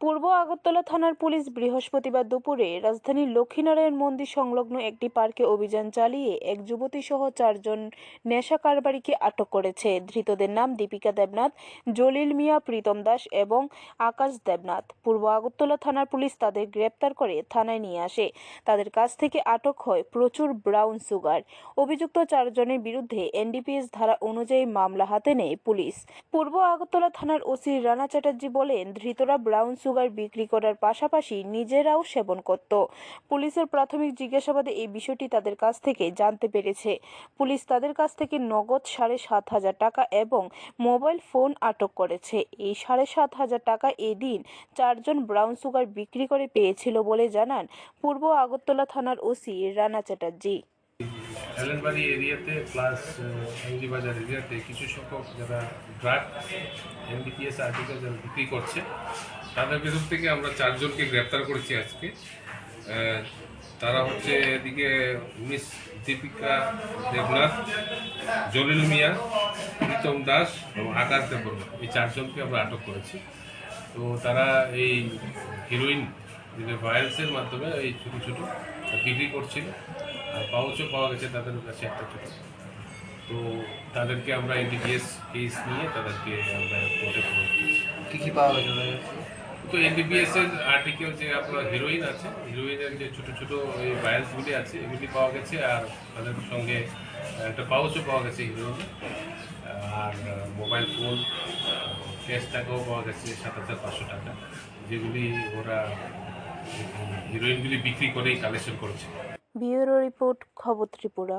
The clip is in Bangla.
পূর্ব আগরতলা থানার পুলিশ বৃহস্পতিবার দুপুরে রাজধানীর লক্ষ্মীনারায়ণ মন্দির সংলগ্ন একটি পার্কে অভিযান চালিয়ে এক যুবতী সহ চারজন নেশা কারবারিকে আটক করেছে। ধৃতদের নাম দীপিকা দেবনাথ, জলিল মিয়া, প্রীতম দাস এবং আকাশ দেবনাথ। পূর্ব আগরতলা থানার পুলিশ তাদের গ্রেপ্তার করে থানায় নিয়ে আসে। তাদের কাছ থেকে আটক হয় প্রচুর ব্রাউন সুগার। অভিযুক্ত চারজনের বিরুদ্ধে এনডিপিএস ধারা অনুযায়ী মামলা হাতে নেয় পুলিশ। পূর্ব আগরতলা থানার ওসি রানা চ্যাটার্জি বলেন, ধৃতরা ব্রাউন সুগার বিক্রি করার পাশাপাশি নিজেরাও সেবন করত। পুলিশের প্রাথমিক জিজ্ঞাসাবাদে এই বিষয়টি তাদের কাছ থেকে জানতে পেরেছে। পুলিশ তাদের কাছ থেকে নগদ সাড়ে সাত হাজার টাকা এবং মোবাইল ফোন আটক করেছে। এই সাড়ে সাত হাজার টাকা এদিন চারজন ব্রাউন সুগার বিক্রি করে পেয়েছিল বলে জানান পূর্ব আগরতলা থানার ওসি রানা চ্যাটার্জি। হেলেনবাড়ি এরিয়াতে প্লাস এমজি বাজার এরিয়াতে কিছু সংখ্যক যারা ড্রাগ এনডিপিএস আর্টিকেল যারা বিক্রি করছে তাদের ভেতর থেকে আমরা চারজনকে গ্রেপ্তার করেছি আজকে। তারা হচ্ছে এদিকে মিস দীপিকা দেবনাথ, জলিল মিয়া, প্রীতম দাস এবং আকাশ দেববর্মা। এই চারজনকে আমরা আটক করেছি। তো তারা এই হিরোইন ভায়োলেন্সের মাধ্যমে এই ছোটো ছোটো বিক্রি করছিল। আর পাউচও পাওয়া গেছে তাদের কাছে একটা ছোটো। তো তাদেরকে আমরা এনডিপিএস কেস নিয়ে তাদেরকে আমরা কোর্টে কি কি পাওয়া গেছে? তো এনডিপিএস এর আর্টিকেল যে আপনার হিরোইন আছে হিরোইনের যে ছোটো ছোটো এই ভায়োলেন্সগুলি আছে, এগুলি পাওয়া গেছে আর তাদের সঙ্গে একটা পাউচও পাওয়া গেছে হিরোইন আর মোবাইল ফোন ক্যাশ টাকাও পাওয়া গেছে সাত হাজার পাঁচশো টাকা, যেগুলি ওরা হিরোইনগুলি বিক্রি করেই কালেকশন করেছে। ব্যুরো রিপোর্ট, খবর ত্রিপুরা।